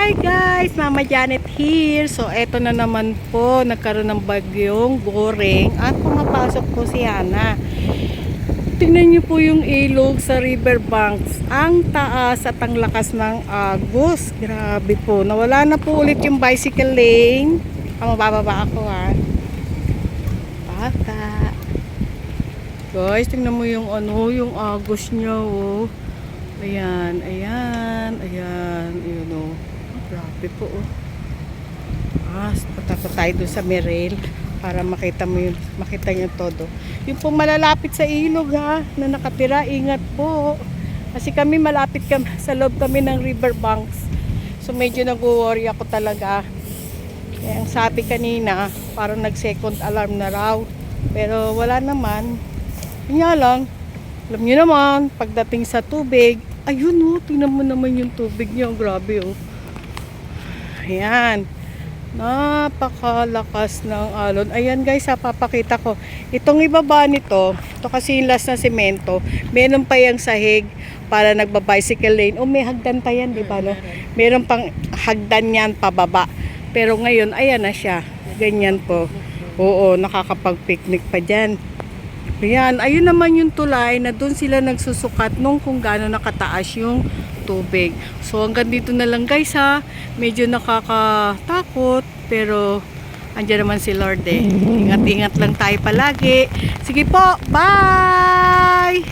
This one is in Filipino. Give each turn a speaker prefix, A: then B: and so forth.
A: Hi guys, Mama Janet here. So eto na naman po, nagkaroon ng bagyong goreng at pumapasok po si Hana. Tingnan niyo po yung ilog sa riverbanks. Ang taas at ang lakas ng agos. Grabe po. Nawala na po ulit yung bicycle lane. Ah, mabababa ako ha. Bata. Guys, tingnan mo yung ano, yung agos niya oh. Ayan, ayan, ayan, yun oh. Ah, grabe po. Ah, punta pa tayo doon sa Merel para makita mo yun, makita niyo todo. Yung pong malalapit sa ilog ha, na nakatira, ingat po. Kasi kami malapit kami, sa loob kami ng riverbanks. So medyo nag-worry ako talaga. Kaya ang sabi kanina, parang nag-second alarm na raw. Pero wala naman. Nga lang, alam niyo naman, pagdating sa tubig, ayun oh, tingnan mo naman yung tubig niya, grabe oh. Ayan. Napakalakas ng alon. Ayan guys, ha, papakita ko. Itong ibaba nito, ito kasi yung last na semento, meron pa yung sahig para nagba-bicycle lane. O may hagdan pa yan, di ba? No? Meron pang hagdan yan pababa. Pero ngayon, ayan na siya. Ganyan po. Oo, nakakapag-picnic pa dyan. Ayan, ayun naman yung tulay na doon sila nagsusukat nung kung gaano nakataas yung tubig. So hanggang dito na lang guys ha. Medyo nakakatakot pero andyan naman si Lord eh. Ingat-ingat lang tayo palagi. Sige po, bye!